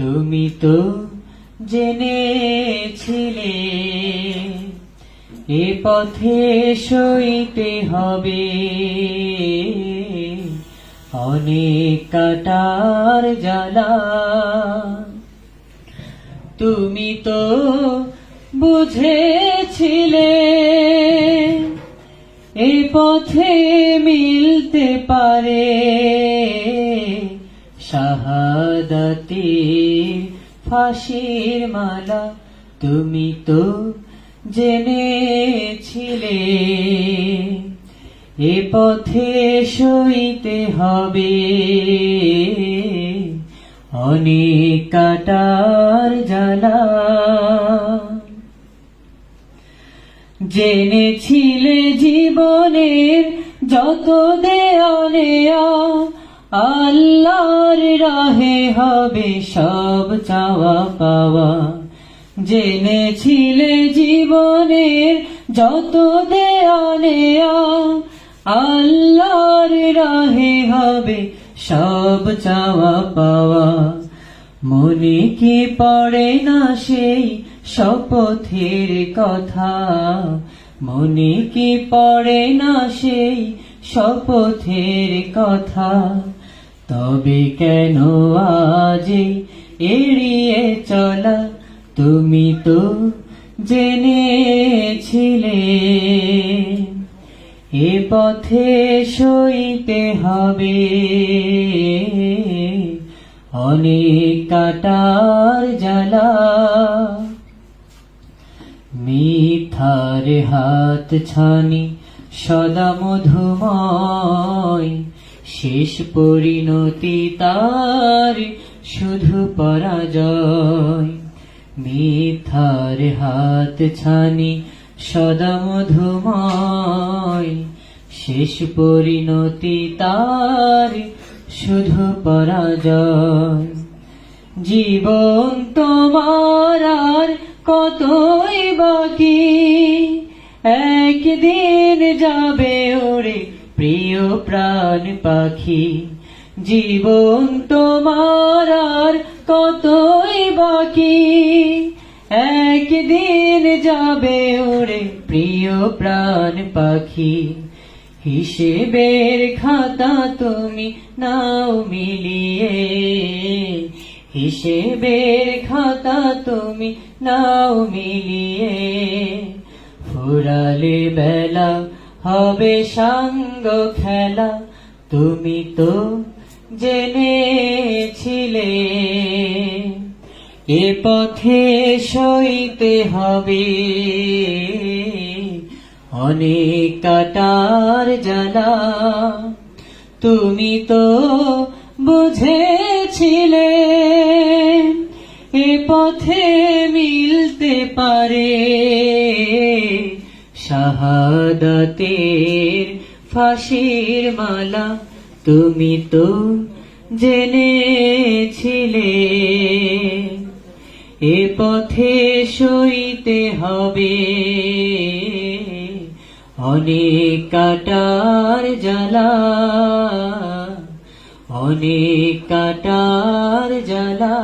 তুমি তো জেনেছিলে, এ পথে সইতে হবে। অনেক কাটার জ্বালা। তুমি তো বুঝেছিলে, এ পথে মিলতে পারে। শাহাদাতের ফাঁসির মালা তুমি তো জেনেছিলে। এ পথে সইতে হবে অনেক কাটার জ্বালা। জেনেছিলে জীবনের যত দেয়া নেয়া আল্লাহর রাহে হবে সব চাওয়া পাওয়া। জেনেছিলে জীবনের যত দেয়া নেয়া আল্লাহর রাহে হবে সব চাওয়া পাওয়া। মনে কি পড়ে না সেই শপথের কথা? মনে কি পড়ে না সেই শপথের কথা? তবে কেন আজি এড়িয়ে চলা? তুমি তো জেনেছিলে। এ পথে সইতে হবে। অনেক কাটার জ্বালা। মিথার হাত ছানি সদা মধুময়। শেষ পরিণতি তার শুধু পরাজয়। মিথার হাত ছানি সদা মধুময় শেষ পরিণতি তার শুধু পরাজয়। জীবন তোমার আর কতই বাকি? একদিন যাবে ওরে প্রিয় প্রাণ পাখি, জীবন তোমার আর কতই বাকি? একদিন যাবে ওরে প্রিয় প্রাণ পাখি, হিসেবের খাতা তুমি নাও মিলিয়ে। হিসেবের খাতা তুমি নাও মিলিয়ে। ফুরালে বেলা হবে সাঙ্গ খেলা। তুমি তো জেনেছিলে, এ পথে সইতে হবে। অনেক কাটার জ্বালা তুমি তো বুঝেছিলে, এ পথে মিলতে পারে। শাহাদাতের ফাঁসির মালা তুমি তো জেনেছিলে। এ পথে সইতে হবে অনেক কাটার জ্বালা, অনেক কাটার জ্বালা।